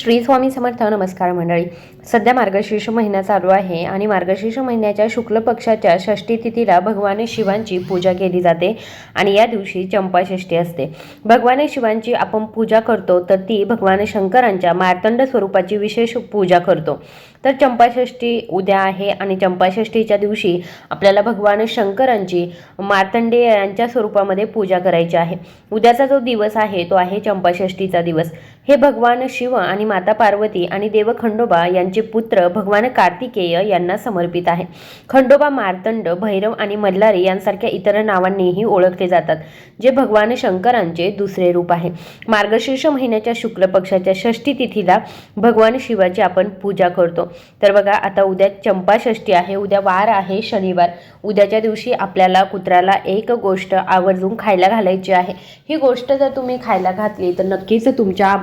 श्री स्वामी समर्थ नमस्कार मंडळी. सध्या मार्गशीर्ष महिना चालू आहे आणि मार्गशीर्ष महिन्याच्या शुक्ल पक्षाच्या षष्ठी तिथीला भगवान शिवांची पूजा केली जाते आणि या दिवशी चंपाषष्ठी असते. भगवान शिवांची आपण पूजा करतो तर ती भगवान शंकरांच्या मार्तंड स्वरूपाची विशेष पूजा करतो. तर चंपाषष्ठी उद्या आहे आणि चंपाषष्ठीच्या दिवशी आपल्याला भगवान शंकरांची मार्तंडे यांच्या स्वरूपामध्ये पूजा करायची आहे. उद्याचा जो दिवस आहे तो आहे चंपाषष्ठीचा दिवस. हे भगवान शिव आणि माता पार्वती आणि देव खंडोबा यांचे पुत्र भगवान कार्तिकेय यांना समर्पित आहे. खंडोबा मार्तंड भैरव आणि मल्हारी यांसारख्या इतर नावांनीही ओळखले जातात जे भगवान शंकरांचे दुसरे रूप आहे. मार्गशीर्ष महिन्याच्या शुक्ल पक्षाच्या षष्ठी तिथीला भगवान शिवाची आपण पूजा करतो. तर बघा आता उद्या चंपाषष्ठी आहे उद्या वार आहे शनिवार. उद्याच्या दिवशी आपल्याला कुत्र्याला एक गोष्ट आवर्जून खायला घालायची आहे. ही गोष्ट जर तुम्ही खायला घातली तर नक्कीच तुमच्या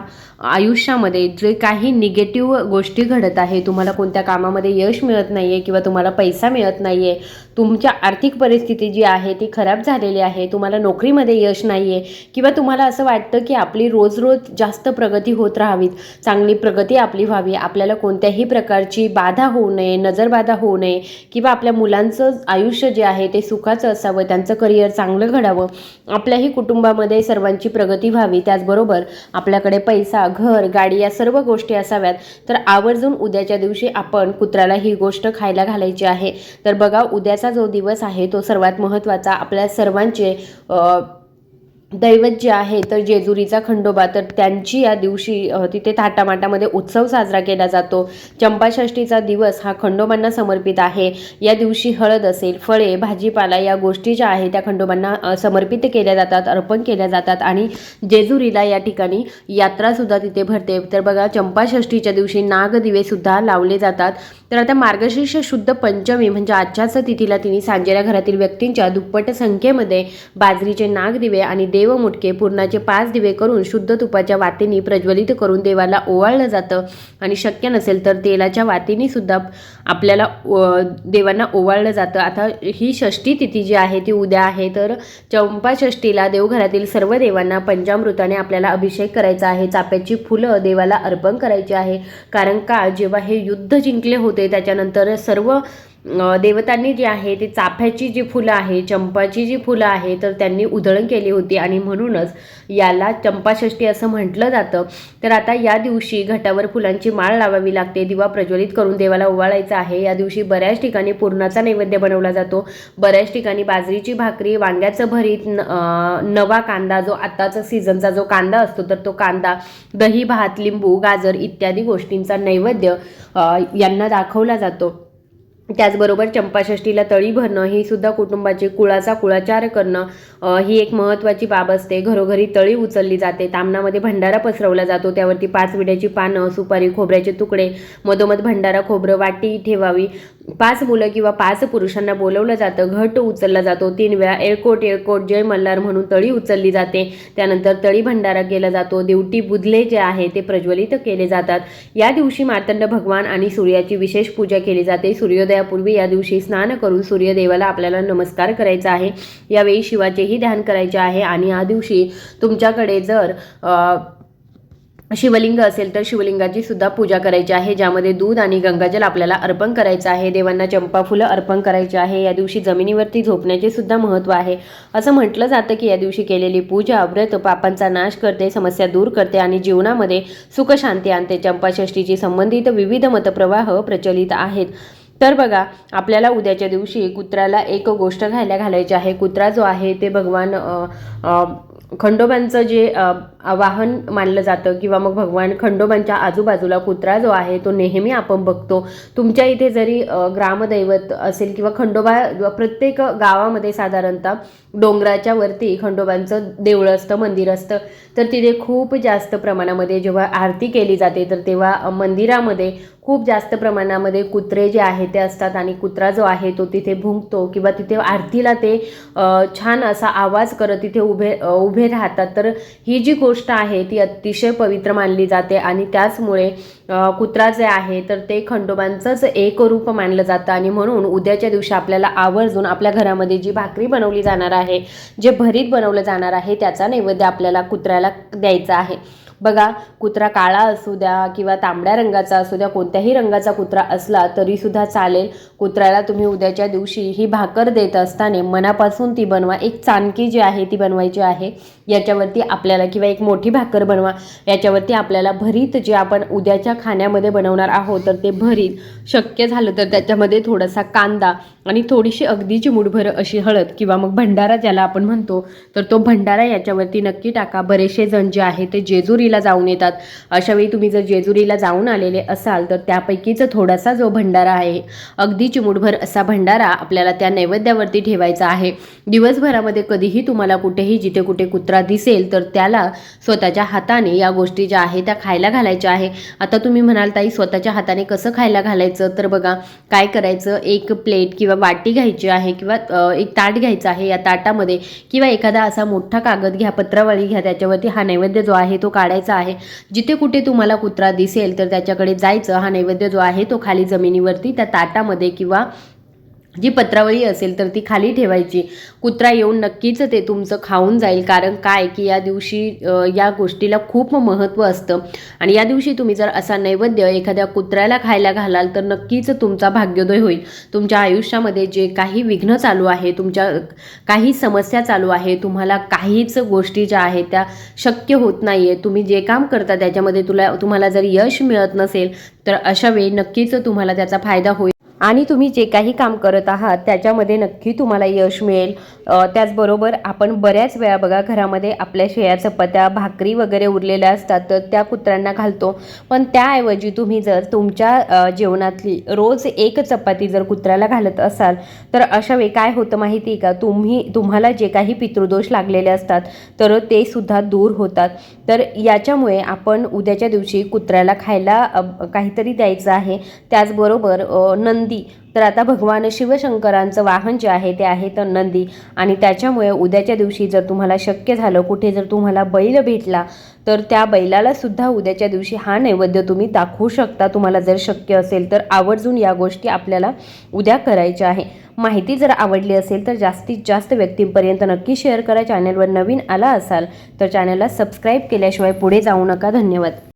आयुष्यामध्ये जे काही निगेटिव्ह गोष्टी घडत आहे तुम्हाला कोणत्या कामामध्ये यश मिळत नाही आहे किंवा तुम्हाला पैसा मिळत नाही आहे तुमच्या आर्थिक परिस्थिती जी आहे ती खराब झालेली आहे तुम्हाला नोकरीमध्ये यश नाही आहे किंवा तुम्हाला असं वाटतं की आपली रोज रोज जास्त प्रगती होत राहावीत चांगली प्रगती आपली व्हावी आपल्याला कोणत्याही प्रकारची बाधा होऊ नये नजरबाधा होऊ नये किंवा आपल्या मुलांचं आयुष्य जे आहे ते सुखाचं असावं त्यांचं करिअर चांगलं घडावं आपल्याही कुटुंबामध्ये सर्वांची प्रगती व्हावी त्याचबरोबर आपल्याकडे पैसा घर गाडी या सर्व गोष्टी असाव्यात तर आवर्जून उद्याच्या दिवशी आपण कुत्र्याला ही गोष्ट खायला घालायची आहे. तर बघा उद्याचा जो दिवस आहे तो सर्वात महत्त्वाचा आपल्या सर्वांचे दैवत जे आहे तर जेजुरीचा खंडोबा तर त्यांची या दिवशी तिथे थाटामाटामध्ये उत्सव साजरा केला जातो. चंपाषष्ठीचा दिवस हा खंडोबांना समर्पित आहे. या दिवशी हळद असेल फळे भाजीपाला या गोष्टी ज्या आहेत त्या खंडोबांना समर्पित केल्या जातात अर्पण केल्या जातात आणि जेजुरीला या ठिकाणी यात्रासुद्धा तिथे भरते. तर बघा चंपाषष्ठीच्या दिवशी नागदिवेसुद्धा लावले जातात. तर आता मार्गशीर्ष शुद्ध पंचमी म्हणजे आजच्याच तिथीला तिने सांजेऱ्या घरातील व्यक्तींच्या दुप्पट संख्येमध्ये बाजरीचे नागदिवे आणि देवमुटके पूर्णाचे पाच दिवे करून शुद्ध तुपाच्या वातीने प्रज्वलित करून देवाला ओवाळलं जातं. आणि शक्य नसेल तर तेलाच्या वातीने सुद्धा आपल्याला देवांना ओवाळलं जातं. आता ही षष्ठी तिथी जी आहे ती उद्या आहे. तर चंपाषष्ठीला देवघरातील सर्व देवांना पंचामृताने आपल्याला अभिषेक करायचा आहे. चाप्याची फुलं देवाला अर्पण करायची आहे. कारण का जेव्हा हे युद्ध जिंकले होते त्याच्यानंतर सर्व देवतांनी जी आहे ती चाफ्याची जी फुलं आहे चंपाची जी फुलं आहे तर त्यांनी उधळण केली होती आणि म्हणूनच याला चंपाषष्ठी असं म्हटलं जातं. तर आता या दिवशी घटावर फुलांची माळ लावावी लागते दिवा प्रज्वलित करून देवाला ओवाळायचा आहे. या दिवशी बऱ्याच ठिकाणी पूर्णाचा नैवेद्य बनवला जातो. बऱ्याच ठिकाणी बाजरीची भाकरी वांग्याचं भरीत न- नवा कांदा जो आत्ताचा सीझनचा जो कांदा असतो तर तो कांदा दही भात लिंबू गाजर इत्यादी गोष्टींचा नैवेद्य यांना दाखवला जातो. त्याचबरोबर चंपाषष्ठीला तळी भरणं ही सुद्धा कुटुंबाची कुळाचा कुळाचार करणं ही एक महत्त्वाची बाब असते. घरोघरी तळी उचलली जाते. तामणामध्ये भंडारा पसरवला जातो. त्यावरती पाच विड्याची पानं सुपारी खोबऱ्याचे तुकडे मधोमध भंडारा खोबरं वाटी ठेवावी. पाच मुलं किंवा पाच पुरुषांना बोलवलं जातं. घट उचलला जातो. तीन वेळा एळकोट एळकोट जय मल्हार म्हणून तळी उचलली जाते. त्यानंतर तळी भंडारा केला जातो. देवटी बुधले जे आहे ते प्रज्वलित केले जातात. या दिवशी मार्तंड भगवान आणि सूर्याची विशेष पूजा केली जाते. सूर्योदय सूर्योदयापूर्वी या दिवशी स्नान करून सूर्यदेवाला आपल्याला नमस्कार करायचा आहे. यावेळी शिवाचेही ध्यान करायचे आहे आणि या दिवशी तुमच्याकडे जर शिवलिंग असेल तर शिवलिंगाची सुद्धा पूजा करायची आहे ज्यामध्ये दूध आणि गंगाजल आपल्याला अर्पण करायचं आहे देवांना चंपा फुलं अर्पण करायची आहे या दिवशी जमिनीवरती झोपण्याचे सुद्धा महत्त्व आहे. असं म्हटलं जातं की या दिवशी केलेली पूजा व्रत पापांचा नाश करते समस्या दूर करते आणि जीवनामध्ये सुखशांती आणते. चंपाषष्ठीची संबंधित विविध मतप्रवाह प्रचलित आहेत. तर बघा आपल्याला उद्याच्या दिवशी कुत्र्याला एक गोष्ट घायला घालायची आहे. कुत्रा जो आहे ते भगवान खंडोबांचं जे वाहन मानलं जातं किंवा मग भगवान खंडोबांच्या आजूबाजूला कुत्रा जो आहे तो नेहमी आपण बघतो. तुमच्या इथे जरी ग्रामदैवत असेल किंवा खंडोबा प्रत्येक गावामध्ये साधारणतः डोंगराच्या वरती खंडोबांचं देऊळ असतं मंदिर असतं. तर तिथे खूप जास्त प्रमाणामध्ये जेव्हा आरती केली जाते तर तेव्हा मंदिरामध्ये खूप जास्त प्रमाणामध्ये कुत्रे जे आहे ते असतात आणि कुत्रा जो आहे तो तिथे भुंकतो किंवा तिथे आरतीला ते छान असा आवाज करत तिथे उभे उभे राहतात. तर ही जी गोष्ट आहे ती अतिशय पवित्र मानली जाते आणि त्याचमुळे कुत्रा जे आहे तर ते खंडोबांचंच एक रूप मानलं जातं आणि म्हणून उद्याच्या दिवशी आपल्याला आवर्जून आपल्या घरामध्ये जी भाकरी बनवली जाणार आहे जे भरीत बनवलं जाणार आहे त्याचा नैवेद्य आपल्याला कुत्र्याला द्यायचा आहे. बघा कुत्रा काळा असू द्या किंवा तांबड्या रंगाचा असू द्या कोणत्याही रंगाचा कुत्रा असला तरीसुद्धा चालेल. कुत्र्याला तुम्ही उद्याच्या दिवशी ही भाकर देत असताना मनापासून ती बनवा. एक चाणकी जी आहे ती बनवायची आहे. याच्यावरती आपल्याला किंवा एक मोठी भाकर बनवा. याच्यावरती आपल्याला भरीत जे आपण उद्याच्या खाण्यामध्ये बनवणार आहोत तर ते भरीत शक्य झालं तर त्याच्यामध्ये थोडासा कांदा आणि थोडीशी अगदीची चिमुडभर अशी हळद किंवा मग भंडारा ज्याला आपण म्हणतो तर तो भंडारा याच्यावरती नक्की टाका. बरेचसे जण जे आहे ते जेजुरी जेजुरीला जाऊन येतात. अशावेळी तुम्ही जर जेजुरीला जाऊन आलेले असाल तर त्यापैकीच थोडासा जो भंडारा आहे अगदी चिमुटभर असा भंडारा आपल्याला त्या नैवेद्यावरती ठेवायचा आहे. दिवसभरामध्ये कधीही तुम्हाला कुठेही जिथे कुठे कुत्रा दिसेल तर त्याला स्वतःच्या हाताने या गोष्टी ज्या आहे त्या खायला घालायच्या आहे. आता तुम्ही म्हणाल ताई स्वतःच्या हाताने कसं खायला घालायचं? तर बघा काय करायचं? एक प्लेट किंवा वाटी घ्यायची आहे किंवा एक ताट घ्यायचं आहे या ताटामध्ये किंवा एखादा असा मोठा कागद घ्या पत्रावळी घ्या त्याच्यावरती हा नैवेद्य जो आहे तो काढायचा आहे. जिथे कुठे तुम्हाला कुत्रा दिसेल तर त्याच्याकडे जायचं. हा नैवेद्य जो आहे तो खाली जमिनीवरती त्या ताटामध्ये किंवा जी पत्रावळी असेल तर ती खाली ठेवायची. कुत्रा येऊन नक्कीच ते तुमचं खाऊन जाईल. कारण काय की या दिवशी या गोष्टीला खूप महत्त्व असतं. आणि या दिवशी तुम्ही जर असा नैवेद्य एखाद्या कुत्र्याला खायला घालाल तर नक्कीच तुमचा भाग्योदय होईल. तुमच्या आयुष्यामध्ये जे काही विघ्न चालू आहे तुमच्या काही समस्या चालू आहे तुम्हाला काहीच गोष्टी ज्या आहेत त्या शक्य होत नाही आहे तुम्ही जे काम करता त्याच्यामध्ये तुला तुम्हाला जर यश मिळत नसेल तर अशा वेळी नक्कीच तुम्हाला त्याचा फायदा होईल. आणि तुम्ही जे काही काम करत आहात त्याच्यामध्ये नक्की तुम्हाला यश मिळेल. त्याचबरोबर आपण बऱ्याच वेळा बघा घरामध्ये आपल्या शेया चपात्या भाकरी वगैरे उरलेल्या असतात तर त्या कुत्र्यांना घालतो. पण त्याऐवजी तुम्ही जर तुमच्या जेवणातली रोज एक चपाती जर कुत्र्याला घालत असाल तर अशा वेळी काय होतं माहिती आहे का? तुम्ही तुम्हाला जे काही पितृदोष लागलेले असतात तर ते सुद्धा दूर होतात. तर याच्यामुळे आपण उद्याच्या दिवशी कुत्र्याला खायला काहीतरी द्यायचं आहे. त्याचबरोबर नंदी नंदी. तर आता भगवान शिवशंकरांचं वाहन जे आहे ते आहे तर नंदी. आणि त्याच्यामुळे उद्याच्या दिवशी जर तुम्हाला शक्य झालं कुठे जर तुम्हाला बैल भेटला तर त्या बैलाला सुद्धा उद्याच्या दिवशी हा नैवेद्य तुम्ही दाखवू शकता. तुम्हाला जर शक्य असेल तर आवर्जून या गोष्टी आपल्याला उद्या करायच्या आहे. माहिती जर आवडली असेल तर जास्तीत जास्त व्यक्तींपर्यंत नक्की शेअर करा. चॅनलवर नवीन आला असाल तर चॅनलला सबस्क्राईब केल्याशिवाय पुढे जाऊ नका. धन्यवाद.